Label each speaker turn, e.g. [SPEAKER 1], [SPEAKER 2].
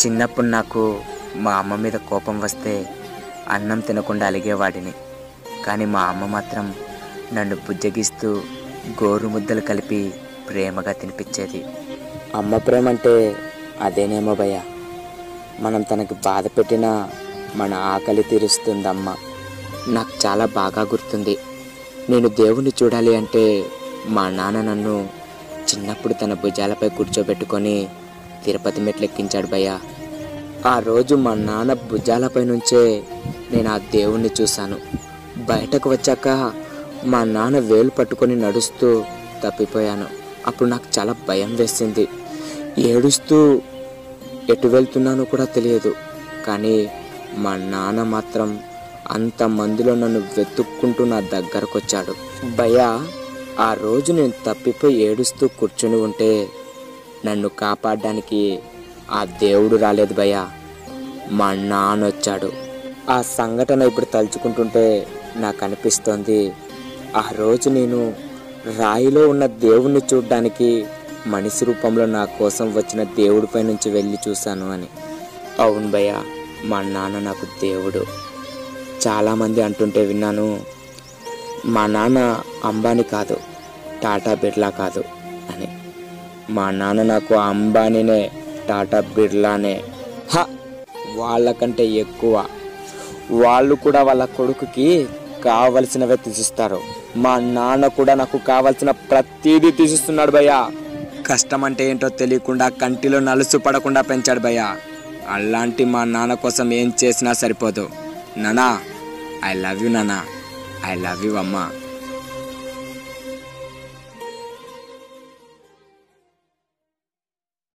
[SPEAKER 1] చిన్నప్పుడు నాకు మా అమ్మ మీద కోపం వస్తే అన్నం తినకుండా అలిగేవాడిని. కానీ మా అమ్మ మాత్రం నన్ను బుజ్జగిస్తూ గోరు ముద్దలు కలిపి ప్రేమగా తినిపించేది. అమ్మ ప్రేమ అంటే అదేనేమో భయ మనం తనకి బాధ పెట్టినా మన ఆకలి తీరుస్తుంది అమ్మ నాకు చాలా బాగా గుర్తుంది. నేను దేవుణ్ణి చూడాలి అంటే మా నాన్న నన్ను చిన్నప్పుడు తన భుజాలపై కూర్చోబెట్టుకొని తిరుపతి మెట్లు ఎక్కించాడు భయ్య. ఆ రోజు మా నాన్న భుజాలపై నుంచే నేను ఆ దేవుణ్ణి చూశాను. బయటకు వచ్చాక మా నాన్న వేలు పట్టుకొని నడుస్తూ తప్పిపోయాను. అప్పుడు నాకు చాలా భయం వేసింది. ఏడుస్తూ ఎటు వెళ్తున్నానో కూడా తెలియదు. కానీ మా నాన్న మాత్రం అంత మందిలో నన్ను వెతుక్కుంటూ నా దగ్గరకు వచ్చాడు భయ ఆ రోజు నేను తప్పిపోయి ఏడుస్తూ కూర్చుని ఉంటే నన్ను కాపాడడానికి ఆ దేవుడు రాలేదు భయ మా నాన్న వచ్చాడు. ఆ సంఘటన ఇప్పుడు తలుచుకుంటుంటే నాకు అనిపిస్తోంది. ఆ రోజు నేను రాయిలో ఉన్న దేవుణ్ణి చూడ్డానికి మనిషి రూపంలో నా కోసం వచ్చిన దేవుడిపై నుంచి వెళ్ళి చూశాను అని. అవును భయ్య మా నాన్న నాకు దేవుడు. చాలామంది అంటుంటే విన్నాను మా నాన్న అంబానీ కాదు టాటా బిర్లా కాదు అని. మా నాన్న నాకు అంబానీనే టాటా బిర్లానే. హ! వాళ్ళకంటే ఎక్కువ. వాళ్ళు కూడా వాళ్ళ కొడుకుకి కావలసినవే తీసిస్తారు. మా నాన్న కూడా నాకు కావలసిన ప్రతిదీ తీసిస్తున్నాడు భయ్యా. కష్టం అంటే ఏంటో తెలియకుండా కంటిలో నలుసు పడకుండా పెంచాడు భయ్యా. అలాంటి మా నాన్న కోసం ఏం చేసినా సరిపోదు. నానా ఐ లవ్ యూ నానా. ఐ లవ్ యూ అమ్మా.